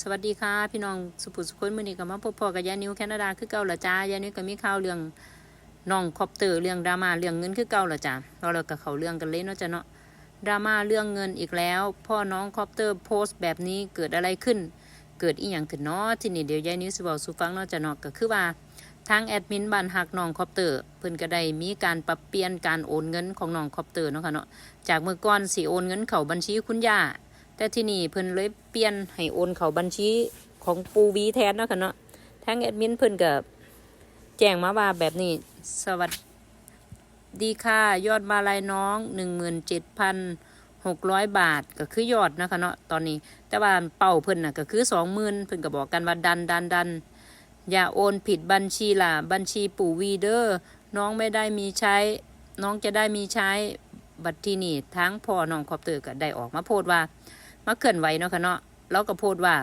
สวัสดีค่ะ พี่น้องสุภุสุคนมือนี้ก็มาพบพอกับยานิวแคนาดาคือเก่าละจ้ายานิวก็มีข่าวเรื่องน้องคอปเตอร์เรื่องดราม่าเรื่องเงินคือเก่าละจ้าเราเรากับเขาเรื่องกันเลยเนาะจ้ะเนาะดราม่าเรื่องเงินอีกแล้ว พ่อน้องคอปเตอร์โพสต์แบบนี้เกิดอะไรขึ้น เกิดอีหยังขึ้นเนาะทีนี่เดี๋ยวยานิวสิบอกสู่ฟังเนาะจ้ะเนาะก็คือว่าทางแอดมินบ้านหักน้องคอปเตอร์เพิ่นก็ได้มีการปรับเปลี่ยนการโอนเงินของน้องคอปเตอร์เนาะค่ะเนาะจากเมื่อก่อนสิโอนเงินเข้าบัญชีคุณย่า แต่ที่นี่เพิ่นเลยเปลี่ยนให้โอนเข้าบัญชีของปูวีแทนเนาะค่ะเนาะทางแอดมินเพิ่นก็แจ้งมาว่าแบบนี้สวัสดีค่ะยอดมาลายน้องหนึ่งหมื่นเจ็ดพันหกร้อยบาทก็คือยอดนะคะเนาะตอนนี้ แต่ว่าเป้าเพิ่นน่ะก็คือสองหมื่นเพิ่นก็บอกกันว่าดันดันดันอย่าโอนผิดบัญชีล่ะ บัญชีปู่วีเดอร์น้องไม่ได้มีใช้ น้องจะได้มีใช้บัตรที่นี่ทั้งพ่อน้องคอปเตอร์ก็ได้ออกมาโพดว่า มาเคลื่อนไหวเนาะค่ะเนาะแล้วก็โพดว่า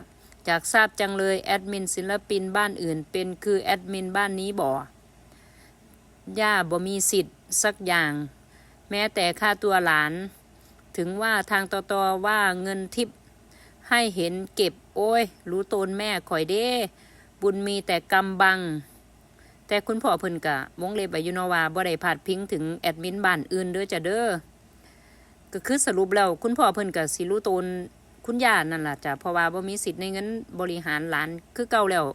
จากทราบจังเลยแอดมินศิลปินบ้านอื่น เป็นคือแอดมินบ้านนี้บ่ย่าบ่มีสิทธิ์สักอย่าง แม้แต่ค่าตัวหลาน ถึงว่าทางตอตอว่าเงินทิปให้เห็นเก็บ โอ้ย รู้ตนแม่ข่อยเด้ บุญมีแต่กำบัง แต่คุณพ่อเพิ่นกะวงเล็บไปอยูเนาวาบ่ได้พาดพิงถึงแอดมินบ้านอื่นเด้อจ้ะเด้อ ก็คือสรุปแล้วคุณพ่อเพิ่นกับสิรู้ตนคุณย่านั่นล่ะจ้ะเพราะว่าบ่มีสิทธิ์ในเงินบริหารหลานคือเก่าแล้ว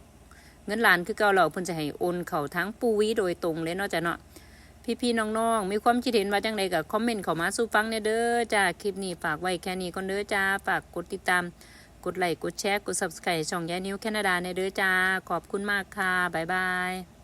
เงินหลานคือเก่าแล้วเพิ่นจะให้โอนเข้าทั้งปูวีโดยตรงเลยเนาะจ้ะเนาะพี่ๆน้องๆ มีความคิดเห็นว่าจังไดก็คอมเมนต์เข้ามาสู่ฟังแหน่เด้อจ้าคลิปนี้ฝากไว้แค่นี้ก่อนเด้อจ้าฝากกดติดตาม กดไลค์กดแชร์กด Subscribe ช่องยายนิวแคนาดาในเด้อจ้าขอบคุณมากค่ะบ๊ายบาย